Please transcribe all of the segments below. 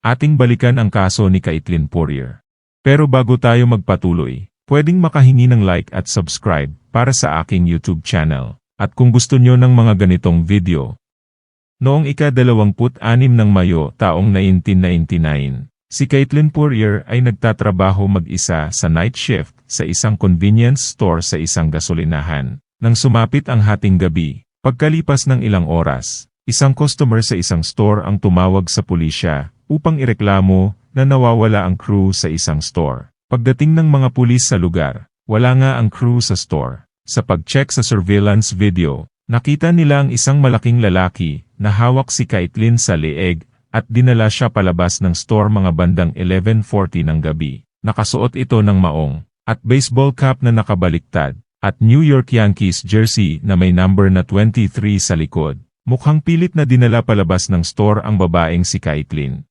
ating balikan ang kaso ni Caitlin Poirier. Pero bago tayo magpatuloy, pwedeng makahingi ng like at subscribe para sa aking YouTube channel. At kung gusto nyo ng mga ganitong video, Noong ika-26 ng Mayo taong 1999, si Caitlin Poirier ay nagtatrabaho mag-isa sa night shift sa isang convenience store sa isang gasolinahan. Nang sumapit ang hating gabi, pagkalipas ng ilang oras, isang customer sa isang store ang tumawag sa pulisya upang ireklamo na nawawala ang crew sa isang store. Pagdating ng mga pulis sa lugar, wala nga ang crew sa store. Sa pag-check sa surveillance video, nakita nila ang isang malaking lalaki na hawak si Caitlin sa leeg at dinala siya palabas ng store mga bandang 11.40 ng gabi. Nakasuot ito ng maong at baseball cap na nakabaliktad at New York Yankees jersey na may number na 23 sa likod. Mukhang pilit na dinala palabas ng store ang babaeng si Caitlin.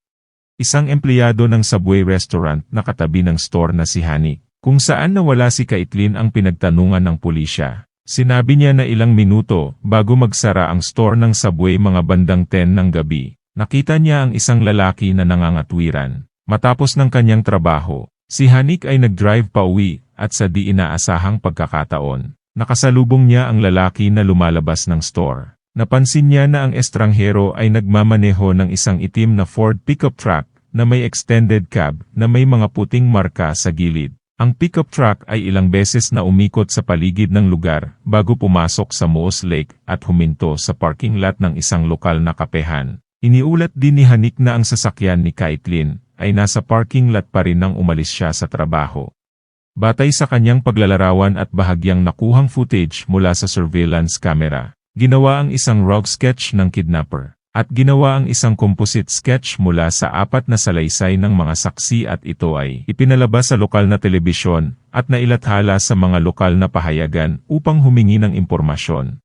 Isang empleyado ng Subway restaurant na katabi ng store na si Hanik, kung saan nawala si Caitlin ang pinagtanungan ng pulisya. Sinabi niya na ilang minuto bago magsara ang store ng Subway mga bandang 10 ng gabi. Nakita niya ang isang lalaki na nangangatwiran. Matapos ng kanyang trabaho, si Hanik ay nag-drive pa uwi at sa di inaasahang pagkakataon. Nakasalubong niya ang lalaki na lumalabas ng store. Napansin niya na ang estranghero ay nagmamaneho ng isang itim na Ford pickup truck na may extended cab na may mga puting marka sa gilid. Ang pickup truck ay ilang beses na umikot sa paligid ng lugar bago pumasok sa Moose Lake at huminto sa parking lot ng isang lokal na kapehan. Iniulat din ni Hanik na ang sasakyan ni Caitlin ay nasa parking lot pa rin nang umalis siya sa trabaho. Batay sa kanyang paglalarawan at bahagyang nakuhang footage mula sa surveillance camera, ginawa ang isang rogue sketch ng kidnapper at ginawa ang isang composite sketch mula sa apat na salaysay ng mga saksi at ito ay ipinalabas sa lokal na telebisyon at nailathala sa mga lokal na pahayagan upang humingi ng impormasyon.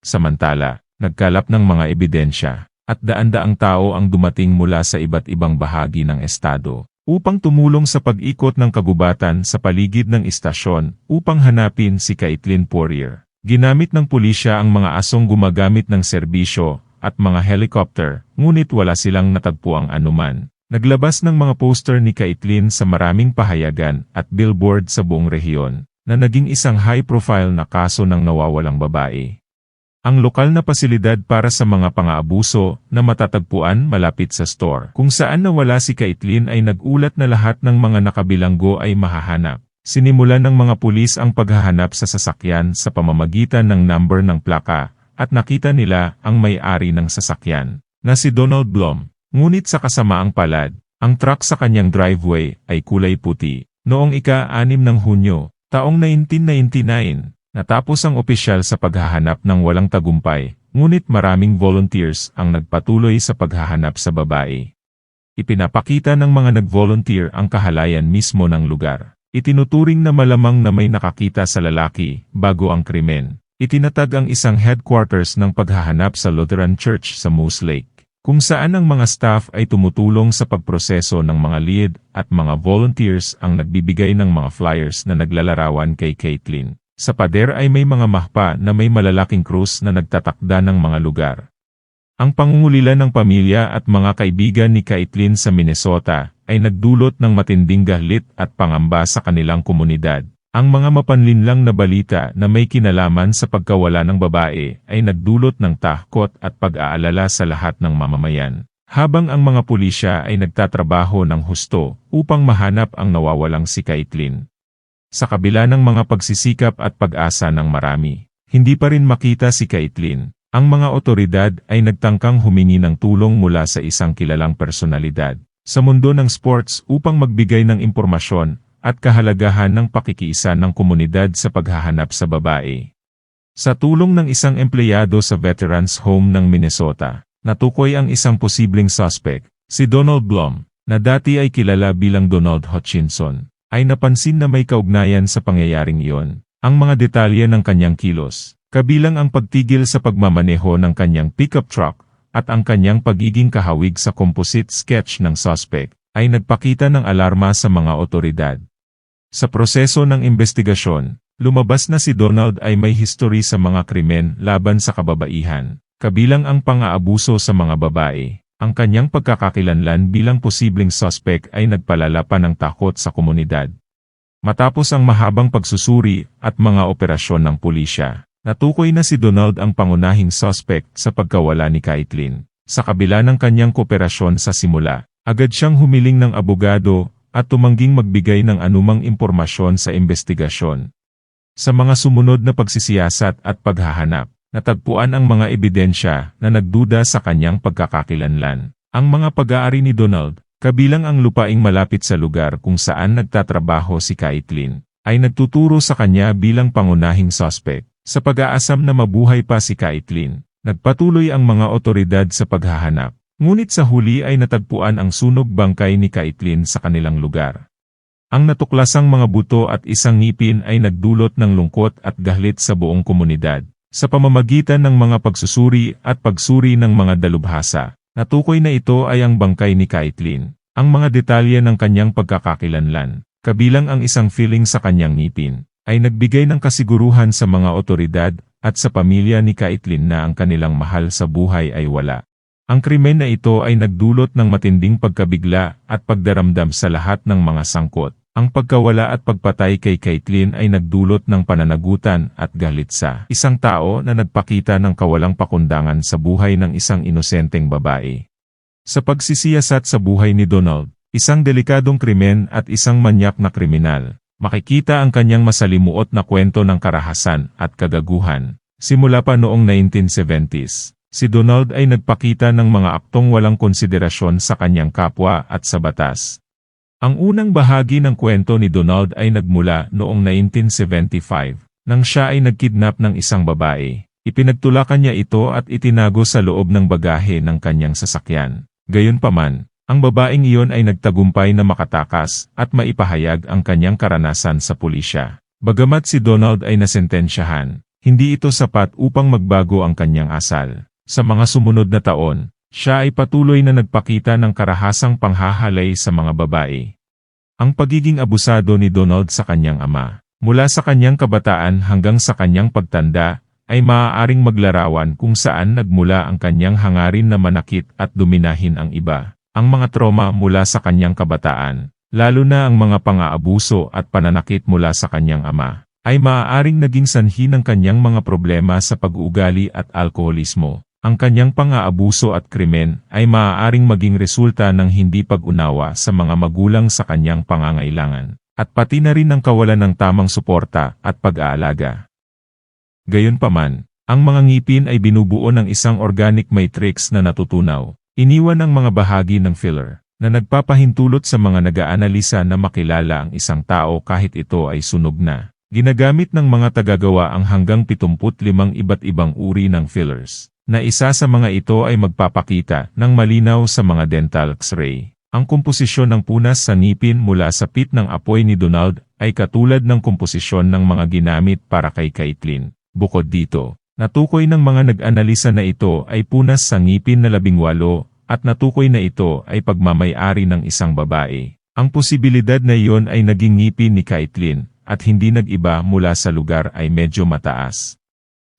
Samantala, nagkalap ng mga ebidensya at daan-daang tao ang dumating mula sa iba't ibang bahagi ng estado upang tumulong sa pag-ikot ng kagubatan sa paligid ng istasyon upang hanapin si Caitlin Poirier. Ginamit ng pulisya ang mga asong gumagamit ng serbisyo at mga helicopter, ngunit wala silang natagpuang anuman. Naglabas ng mga poster ni Caitlin sa maraming pahayagan at billboard sa buong rehiyon, na naging isang high-profile na kaso ng nawawalang babae. Ang lokal na pasilidad para sa mga pang-aabuso na matatagpuan malapit sa store kung saan nawala si Caitlin ay nagulat na lahat ng mga nakabilanggo ay mahahanap. Sinimulan ng mga pulis ang paghahanap sa sasakyan sa pamamagitan ng number ng plaka at nakita nila ang may-ari ng sasakyan, na si Donald Blom. Ngunit sa kasamaang palad, ang truck sa kanyang driveway ay kulay puti. Noong ika-6 ng Hunyo, taong 1999, natapos ang opisyal sa paghahanap ng walang tagumpay, ngunit maraming volunteers ang nagpatuloy sa paghahanap sa babae. Ipinapakita ng mga nag-volunteer ang kahalayan mismo ng lugar. Itinuturing na malamang na may nakakita sa lalaki bago ang krimen. Itinatag ang isang headquarters ng paghahanap sa Lutheran Church sa Moose Lake, kung saan ang mga staff ay tumutulong sa pagproseso ng mga lead at mga volunteers ang nagbibigay ng mga flyers na naglalarawan kay Caitlin. Sa pader ay may mga mahpa na may malalaking krus na nagtatakda ng mga lugar. Ang pangungulila ng pamilya at mga kaibigan ni Caitlin sa Minnesota ay nagdulot ng matinding galit at pangamba sa kanilang komunidad. Ang mga mapanlinlang na balita na may kinalaman sa pagkawala ng babae ay nagdulot ng takot at pag-aalala sa lahat ng mamamayan. Habang ang mga pulisya ay nagtatrabaho ng husto upang mahanap ang nawawalang si Caitlin. Sa kabila ng mga pagsisikap at pag-asa ng marami, hindi pa rin makita si Caitlin. Ang mga otoridad ay nagtangkang humingi ng tulong mula sa isang kilalang personalidad sa mundo ng sports upang magbigay ng impormasyon at kahalagahan ng pakikiisa ng komunidad sa paghahanap sa babae. Sa tulong ng isang empleyado sa Veterans Home ng Minnesota, natukoy ang isang posibleng suspect, si Donald Blum, na dati ay kilala bilang Donald Hutchinson, ay napansin na may kaugnayan sa pangyayaring iyon. Ang mga detalye ng kanyang kilos, kabilang ang pagtigil sa pagmamaneho ng kanyang pickup truck, at ang kanyang pagiging kahawig sa composite sketch ng suspect, ay nagpakita ng alarma sa mga otoridad. Sa proseso ng investigasyon, lumabas na si Donald ay may history sa mga krimen laban sa kababaihan, kabilang ang pang-aabuso sa mga babae. ang kanyang pagkakakilanlan bilang posibleng suspect ay nagpalala pa ng takot sa komunidad. Matapos ang mahabang pagsusuri at mga operasyon ng pulisya, natukoy na si Donald ang pangunahing suspect sa pagkawala ni Caitlin. Sa kabila ng kanyang kooperasyon sa simula, agad siyang humiling ng abogado at tumangging magbigay ng anumang impormasyon sa investigasyon. Sa mga sumunod na pagsisiyasat at paghahanap, natagpuan ang mga ebidensya na nagduda sa kanyang pagkakakilanlan. Ang mga pag-aari ni Donald, kabilang ang lupaing malapit sa lugar kung saan nagtatrabaho si Caitlin, ay nagtuturo sa kanya bilang pangunahing suspect. Sa pag-aasam na mabuhay pa si Caitlin, nagpatuloy ang mga otoridad sa paghahanap. Ngunit sa huli ay natagpuan ang sunog bangkay ni Caitlin sa kanilang lugar. Ang natuklasang mga buto at isang ngipin ay nagdulot ng lungkot at galit sa buong komunidad. Sa pamamagitan ng mga pagsusuri at pagsuri ng mga dalubhasa, natukoy na ito ay ang bangkay ni Caitlin. Ang mga detalye ng kanyang pagkakakilanlan, kabilang ang isang feeling sa kanyang ngipin, ay nagbigay ng kasiguruhan sa mga otoridad at sa pamilya ni Caitlin na ang kanilang mahal sa buhay ay wala. Ang krimen na ito ay nagdulot ng matinding pagkabigla at pagdaramdam sa lahat ng mga sangkot. Ang pagkawala at pagpatay kay Caitlin ay nagdulot ng pananagutan at galit sa isang tao na nagpakita ng kawalang pakundangan sa buhay ng isang inosenteng babae. Sa pagsisiyasat sa buhay ni Donald, isang delikadong krimen at isang manyak na kriminal, makikita ang kanyang masalimuot na kwento ng karahasan at kagaguhan. Simula pa noong 1970s, si Donald ay nagpakita ng mga aktong walang konsiderasyon sa kanyang kapwa at sa batas. Ang unang bahagi ng kwento ni Donald ay nagmula noong 1975, nang siya ay nagkidnap ng isang babae. Ipinagtulakan niya ito at itinago sa loob ng bagahe ng kanyang sasakyan. Gayunpaman, ang babaeng iyon ay nagtagumpay na makatakas at maipahayag ang kanyang karanasan sa pulisya. Bagamat si Donald ay nasentensyahan, hindi ito sapat upang magbago ang kanyang asal. Sa mga sumunod na taon, siya ay patuloy na nagpakita ng karahasang panghahalay sa mga babae. Ang pagiging abusado ni Donald sa kanyang ama, mula sa kanyang kabataan hanggang sa kanyang pagtanda, ay maaaring maglarawan kung saan nagmula ang kanyang hangarin na manakit at dominahin ang iba. Ang mga trauma mula sa kanyang kabataan, lalo na ang mga pang-aabuso at pananakit mula sa kanyang ama, ay maaaring naging sanhi ng kanyang mga problema sa pag-uugali at alkoholismo. Ang kanyang pang-aabuso at krimen ay maaaring maging resulta ng hindi pag-unawa sa mga magulang sa kanyang pangangailangan, at pati na rin ng kawalan ng tamang suporta at pag-aalaga. Gayunpaman, ang mga ngipin ay binubuo ng isang organic matrix na natutunaw, iniwan ang mga bahagi ng filler, na nagpapahintulot sa mga nag-aanalisa na makilala ang isang tao kahit ito ay sunog na. Ginagamit ng mga tagagawa ang hanggang 75 iba't ibang uri ng fillers na isa sa mga ito ay magpapakita ng malinaw sa mga dental x-ray. Ang komposisyon ng punas sa ngipin mula sa pit ng apoy ni Donald ay katulad ng komposisyon ng mga ginamit para kay Caitlin. Bukod dito, natukoy ng mga nag-analisa na ito ay punas sa ngipin na labing walo at natukoy na ito ay pagmamayari ng isang babae. Ang posibilidad na iyon ay naging ngipin ni Caitlin at hindi nag-iba mula sa lugar ay medyo mataas.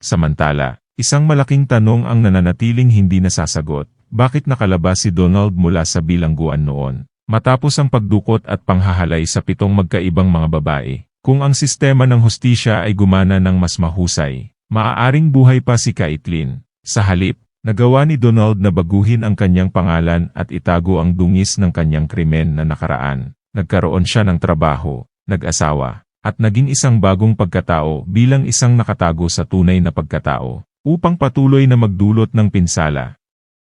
Samantala, Isang malaking tanong ang nananatiling hindi nasasagot. Bakit nakalabas si Donald mula sa bilangguan noon? Matapos ang pagdukot at panghahalay sa pitong magkaibang mga babae, kung ang sistema ng hustisya ay gumana ng mas mahusay, maaaring buhay pa si Caitlin. Sa halip, nagawa ni Donald na baguhin ang kanyang pangalan at itago ang dungis ng kanyang krimen na nakaraan. Nagkaroon siya ng trabaho, nag-asawa, at naging isang bagong pagkatao bilang isang nakatago sa tunay na pagkatao upang patuloy na magdulot ng pinsala.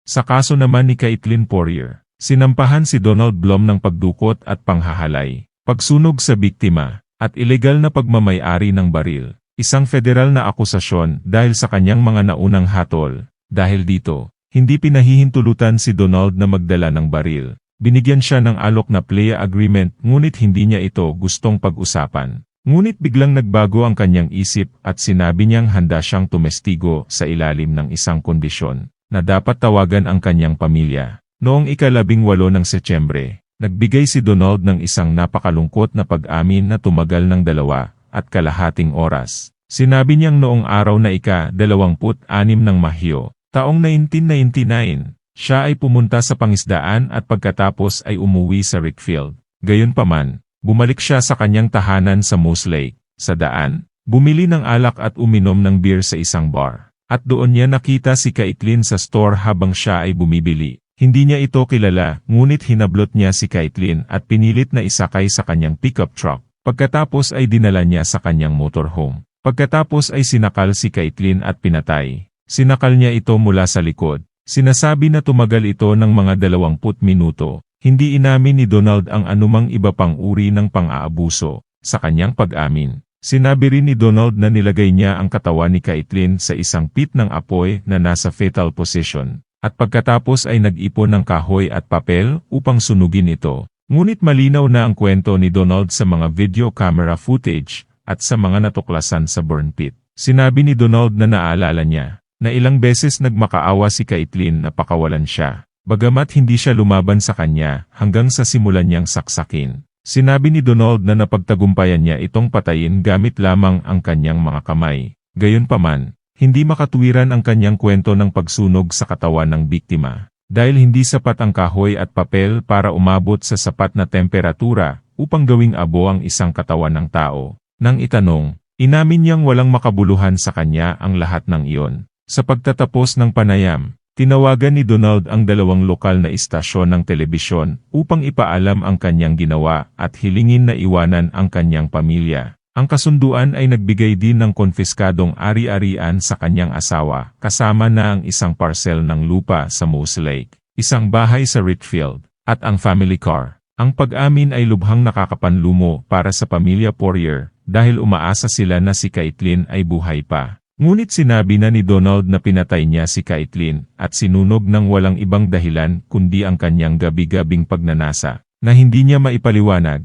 Sa kaso naman ni Caitlin Poirier, sinampahan si Donald Blum ng pagdukot at panghahalay, pagsunog sa biktima, at ilegal na pagmamayari ng baril, isang federal na akusasyon dahil sa kanyang mga naunang hatol. Dahil dito, hindi pinahihintulutan si Donald na magdala ng baril. Binigyan siya ng alok na plea agreement ngunit hindi niya ito gustong pag-usapan. Ngunit biglang nagbago ang kanyang isip at sinabi niyang handa siyang tumestigo sa ilalim ng isang kondisyon, na dapat tawagan ang kanyang pamilya. Noong ikalabing walo ng Setyembre, nagbigay si Donald ng isang napakalungkot na pag-amin na tumagal ng dalawa at kalahating oras. Sinabi niyang noong araw na ika-26 ng Mahyo, taong 1999, Siya ay pumunta sa pangisdaan at pagkatapos ay umuwi sa Rickfield. Gayunpaman, bumalik siya sa kanyang tahanan sa Moose Lake, sa daan, bumili ng alak at uminom ng beer sa isang bar. At doon niya nakita si Caitlin sa store habang siya ay bumibili. Hindi niya ito kilala, ngunit hinablot niya si Caitlin at pinilit na isakay sa kanyang pickup truck. Pagkatapos ay dinala niya sa kanyang motorhome. Pagkatapos ay sinakal si Caitlin at pinatay. Sinakal niya ito mula sa likod. Sinasabi na tumagal ito ng mga 20 minuto. Hindi inamin ni Donald ang anumang iba pang uri ng pang-aabuso sa kanyang pag-amin. Sinabi rin ni Donald na nilagay niya ang katawan ni Caitlin sa isang pit ng apoy na nasa fetal position. At pagkatapos ay nag-ipon ng kahoy at papel upang sunugin ito. Ngunit malinaw na ang kwento ni Donald sa mga video camera footage at sa mga natuklasan sa burn pit. Sinabi ni Donald na naalala niya na ilang beses nagmakaawa si Caitlin na pakawalan siya. Bagamat hindi siya lumaban sa kanya hanggang sa simulan niyang saksakin. Sinabi ni Donald na napagtagumpayan niya itong patayin gamit lamang ang kanyang mga kamay. Gayunpaman, hindi makatuwiran ang kanyang kwento ng pagsunog sa katawan ng biktima. Dahil hindi sapat ang kahoy at papel para umabot sa sapat na temperatura upang gawing abo ang isang katawan ng tao. Nang itanong, inamin niyang walang makabuluhan sa kanya ang lahat ng iyon. Sa pagtatapos ng panayam, tinawagan ni Donald ang dalawang lokal na istasyon ng telebisyon upang ipaalam ang kanyang ginawa at hilingin na iwanan ang kanyang pamilya. Ang kasunduan ay nagbigay din ng konfiskadong ari-arian sa kanyang asawa, kasama na ang isang parcel ng lupa sa Moose Lake, isang bahay sa Richfield, at ang family car. Ang pag-amin ay lubhang nakakapanlumo para sa pamilya Poirier dahil umaasa sila na si Caitlin ay buhay pa. Ngunit sinabi na ni Donald na pinatay niya si Caitlin at sinunog ng walang ibang dahilan kundi ang kanyang gabi-gabing pagnanasa na hindi niya maipaliwanag.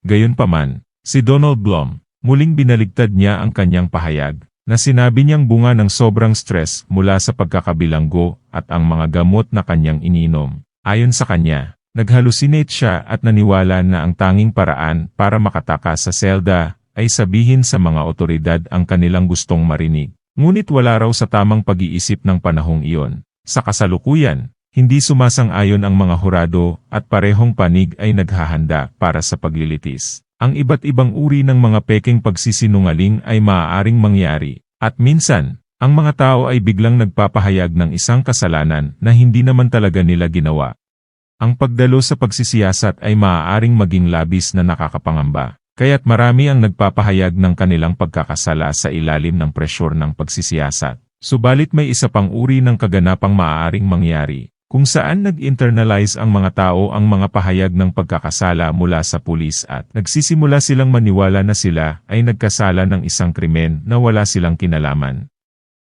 Gayunpaman, Si Donald Blum, muling binaligtad niya ang kanyang pahayag, na sinabi niyang bunga ng sobrang stress mula sa pagkakabilanggo at ang mga gamot na kanyang ininom. Ayon sa kanya, naghalusinate siya at naniwala na ang tanging paraan para makatakas sa selda ay sabihin sa mga otoridad ang kanilang gustong marinig. Ngunit wala raw sa tamang pag-iisip ng panahong iyon. Sa kasalukuyan, hindi sumasang-ayon ang mga hurado at parehong panig ay naghahanda para sa paglilitis. Ang iba't ibang uri ng mga peking pagsisinungaling ay maaaring mangyari, at minsan, ang mga tao ay biglang nagpapahayag ng isang kasalanan na hindi naman talaga nila ginawa. Ang pagdalo sa pagsisiyasat ay maaaring maging labis na nakakapangamba, kaya't marami ang nagpapahayag ng kanilang pagkakasala sa ilalim ng presyur ng pagsisiyasat. Subalit may isa pang uri ng kaganapang maaaring mangyari, kung saan nag-internalize ang mga tao ang mga pahayag ng pagkakasala mula sa pulis at nagsisimula silang maniwala na sila ay nagkasala ng isang krimen na wala silang kinalaman.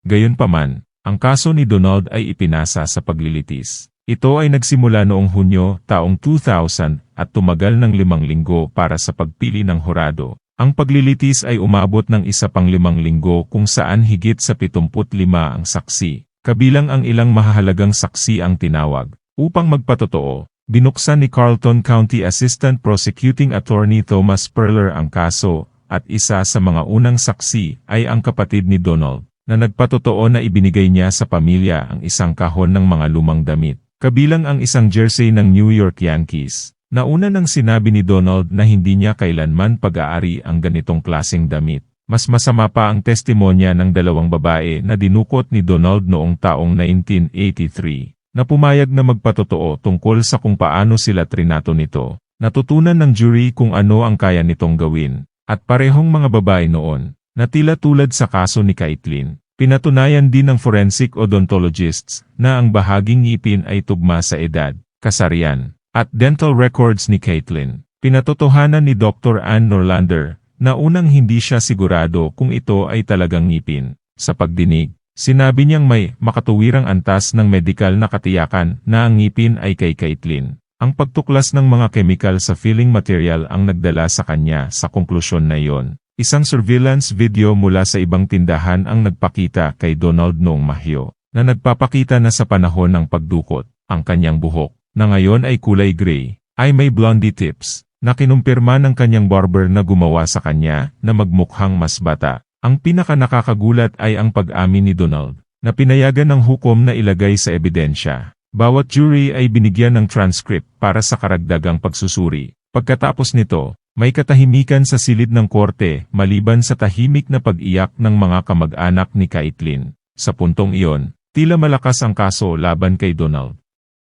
Gayunpaman, ang kaso ni Donald ay ipinasa sa paglilitis. Ito ay nagsimula noong Hunyo, taong 2000 at tumagal ng limang linggo para sa pagpili ng hurado. Ang paglilitis ay umabot ng isa pang limang linggo kung saan higit sa 75 ang saksi Kabilang ang ilang mahahalagang saksi ang tinawag. Upang magpatotoo, binuksan ni Carlton County Assistant Prosecuting Attorney Thomas Perler ang kaso, at isa sa mga unang saksi ay ang kapatid ni Donald, na nagpatotoo na ibinigay niya sa pamilya ang isang kahon ng mga lumang damit. Kabilang ang isang jersey ng New York Yankees. Nauna nang sinabi ni Donald na hindi niya kailanman pag-aari ang ganitong klaseng damit. Mas masama pa ang testimonya ng dalawang babae na dinukot ni Donald noong taong 1983, na pumayag na magpatotoo tungkol sa kung paano sila trinato nito. Natutunan ng jury kung ano ang kaya nitong gawin, at parehong mga babae noon, na tila tulad sa kaso ni Caitlin. Pinatunayan din ng forensic odontologists na ang bahaging ngipin ay tugma sa edad, kasarian, at dental records ni Caitlin. Pinatotohanan ni Dr. Ann Norlander na unang hindi siya sigurado kung ito ay talagang ngipin. Sa pagdinig, sinabi niyang may makatuwirang antas ng medikal na katiyakan na ang ngipin ay kay Caitlin. Ang pagtuklas ng mga chemical sa filling material ang nagdala sa kanya sa konklusyon na iyon. Isang surveillance video mula sa ibang tindahan ang nagpakita kay Donald noong Mahyo, na nagpapakita na sa panahon ng pagdukot, ang kanyang buhok, na ngayon ay kulay gray, ay may blondie tips na kinumpirma ng kanyang barber na gumawa sa kanya na magmukhang mas bata. Ang pinaka nakakagulat ay ang pag-amin ni Donald, na pinayagan ng hukom na ilagay sa ebidensya, Bawat jury ay binigyan ng transcript para sa karagdagang pagsusuri. Pagkatapos nito, may katahimikan sa silid ng korte maliban sa tahimik na pag-iyak ng mga kamag-anak ni Caitlin. Sa puntong iyon, tila malakas ang kaso laban kay Donald.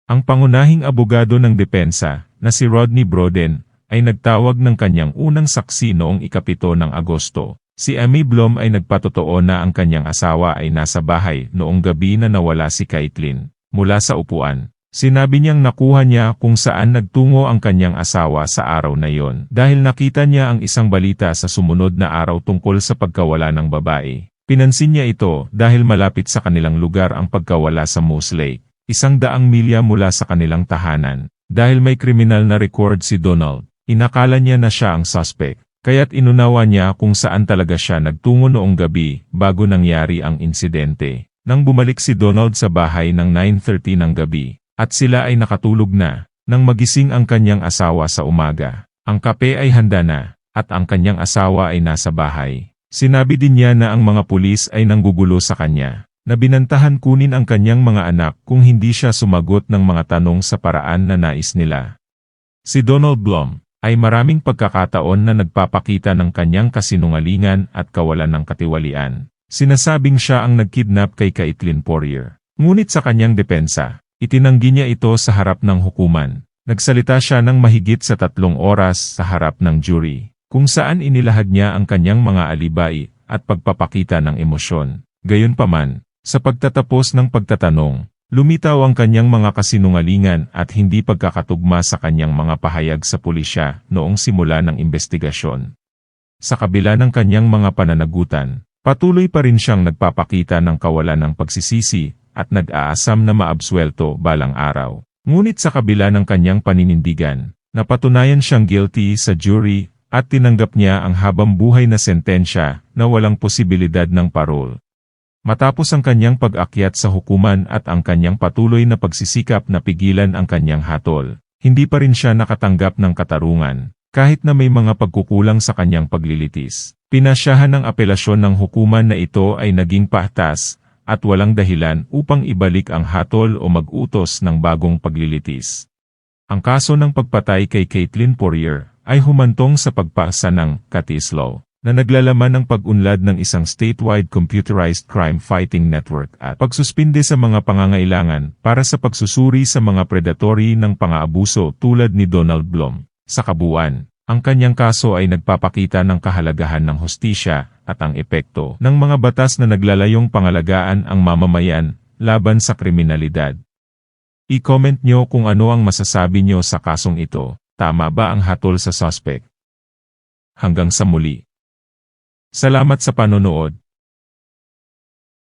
Ang pangunahing abogado ng depensa, na si Rodney Broden, ay nagtawag ng kanyang unang saksi noong ikapito ng Agosto. Si Amy Blom ay nagpatotoo na ang kanyang asawa ay nasa bahay noong gabi na nawala si Caitlin. Mula sa upuan, sinabi niyang nakuha niya kung saan nagtungo ang kanyang asawa sa araw na iyon dahil nakita niya ang isang balita sa sumunod na araw tungkol sa pagkawala ng babae. Pinansin niya ito dahil malapit sa kanilang lugar ang pagkawala sa Moose Lake, isang daang milya mula sa kanilang tahanan. Dahil may kriminal na record si Donald, inakala niya na siya ang suspect. Kaya't inunawa niya kung saan talaga siya nagtungo noong gabi bago nangyari ang insidente. Nang bumalik si Donald sa bahay ng 9.30 ng gabi, at sila ay nakatulog na, nang magising ang kanyang asawa sa umaga. Ang kape ay handa na, at ang kanyang asawa ay nasa bahay. Sinabi din niya na ang mga pulis ay nanggugulo sa kanya, na binantahan kunin ang kanyang mga anak kung hindi siya sumagot ng mga tanong sa paraan na nais nila. Si Donald Blum, ay maraming pagkakataon na nagpapakita ng kanyang kasinungalingan at kawalan ng katiwalian. Sinasabing siya ang nagkidnap kay Caitlin Poirier. Ngunit sa kanyang depensa, itinanggi niya ito sa harap ng hukuman. Nagsalita siya ng mahigit sa tatlong oras sa harap ng jury, kung saan inilahad niya ang kanyang mga alibay at pagpapakita ng emosyon. Gayunpaman, sa pagtatapos ng pagtatanong, Lumitaw ang kanyang mga kasinungalingan at hindi pagkakatugma sa kanyang mga pahayag sa pulisya noong simula ng investigasyon. Sa kabila ng kanyang mga pananagutan, patuloy pa rin siyang nagpapakita ng kawalan ng pagsisisi at nag-aasam na maabswelto balang araw. Ngunit sa kabila ng kanyang paninindigan, napatunayan siyang guilty sa jury at tinanggap niya ang habang buhay na sentensya na walang posibilidad ng parol. Matapos ang kanyang pag-akyat sa hukuman at ang kanyang patuloy na pagsisikap na pigilan ang kanyang hatol, hindi pa rin siya nakatanggap ng katarungan, kahit na may mga pagkukulang sa kanyang paglilitis. Pinasyahan ng apelasyon ng hukuman na ito ay naging pahtas, at walang dahilan upang ibalik ang hatol o mag-utos ng bagong paglilitis. Ang kaso ng pagpatay kay Caitlin Poirier ay humantong sa pagpasa ng Katis Law na naglalaman ng pag-unlad ng isang statewide computerized crime fighting network at pagsuspinde sa mga pangangailangan para sa pagsusuri sa mga predatory ng pang-aabuso tulad ni Donald Blum. Sa kabuuan, ang kanyang kaso ay nagpapakita ng kahalagahan ng hostisya at ang epekto ng mga batas na naglalayong pangalagaan ang mamamayan laban sa kriminalidad. I-comment nyo kung ano ang masasabi nyo sa kasong ito. Tama ba ang hatol sa suspect? Hanggang sa muli. Salamat sa panonood.